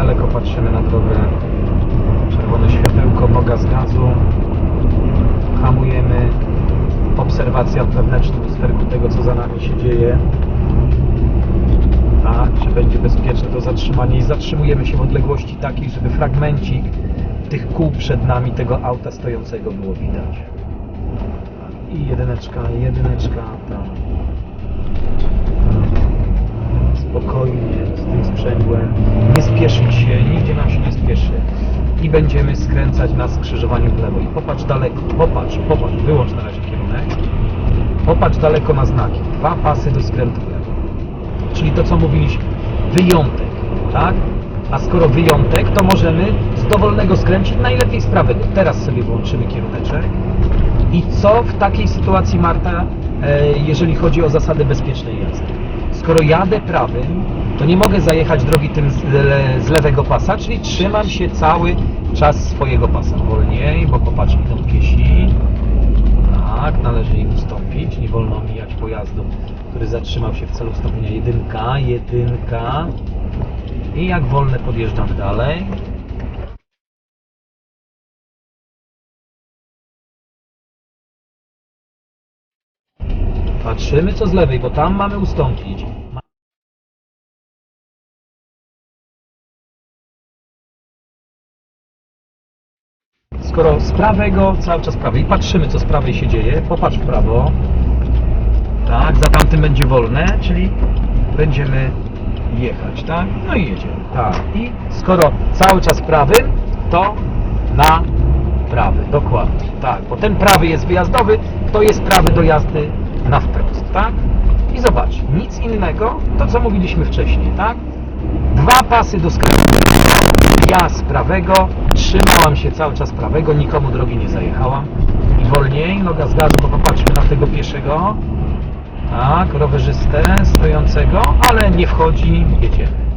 daleko patrzymy na drogę. Czerwone światełko, noga z gazu. Hamujemy. Obserwacja w wewnętrznym lusterku tego, co za nami się dzieje. Tak, czy będzie bezpieczne to zatrzymanie i zatrzymujemy się w odległości takiej, żeby fragmencik tych kół przed nami tego auta stojącego było widać. I jedyneczka, jedyneczka, tak. Spokojnie, Nie spieszyć się, nigdzie nam się nie spieszy. I będziemy skręcać na skrzyżowaniu w lewo. I popatrz daleko, popatrz, popatrz, wyłącz na razie kierunek. Popatrz daleko na znaki. Dwa pasy do skrętu w lewo. Czyli to, co mówiliśmy. Wyjątek, tak? A skoro wyjątek, to możemy z dowolnego skręcić, najlepiej z prawego. Teraz sobie włączymy kieruneczek. I co w takiej sytuacji, Marta, e, jeżeli chodzi o zasadę bezpiecznej jazdy? Skoro jadę prawym, to nie mogę zajechać drogi tym z, le, z lewego pasa, czyli trzymam się cały czas swojego pasa. Wolniej, bo popatrz, idą piesi. Tak, należy im ustąpić. Nie wolno omijać pojazdu, który zatrzymał się w celu ustąpienia. Jedynka, jedynka. I jak wolne podjeżdżam dalej. Patrzymy co z lewej, bo tam mamy ustąpić. Skoro z prawego, cały czas prawej, patrzymy co z prawej się dzieje, popatrz w prawo. Tak, za tamtym będzie wolne, czyli będziemy jechać, tak? No i jedziemy. Tak. I skoro cały czas prawym, to na prawy, dokładnie. Tak, bo ten prawy jest wyjazdowy, to jest prawy do jazdy na wprost, tak? I zobacz, nic innego, to co mówiliśmy wcześniej, tak? Dwa pasy do skrętu. Ja z prawego, trzymałam się cały czas prawego, nikomu drogi nie zajechałam. I wolniej, noga z gazu, bo popatrzmy na tego pieszego. Tak, rowerzystę stojącego, ale nie wchodzi, jedziemy.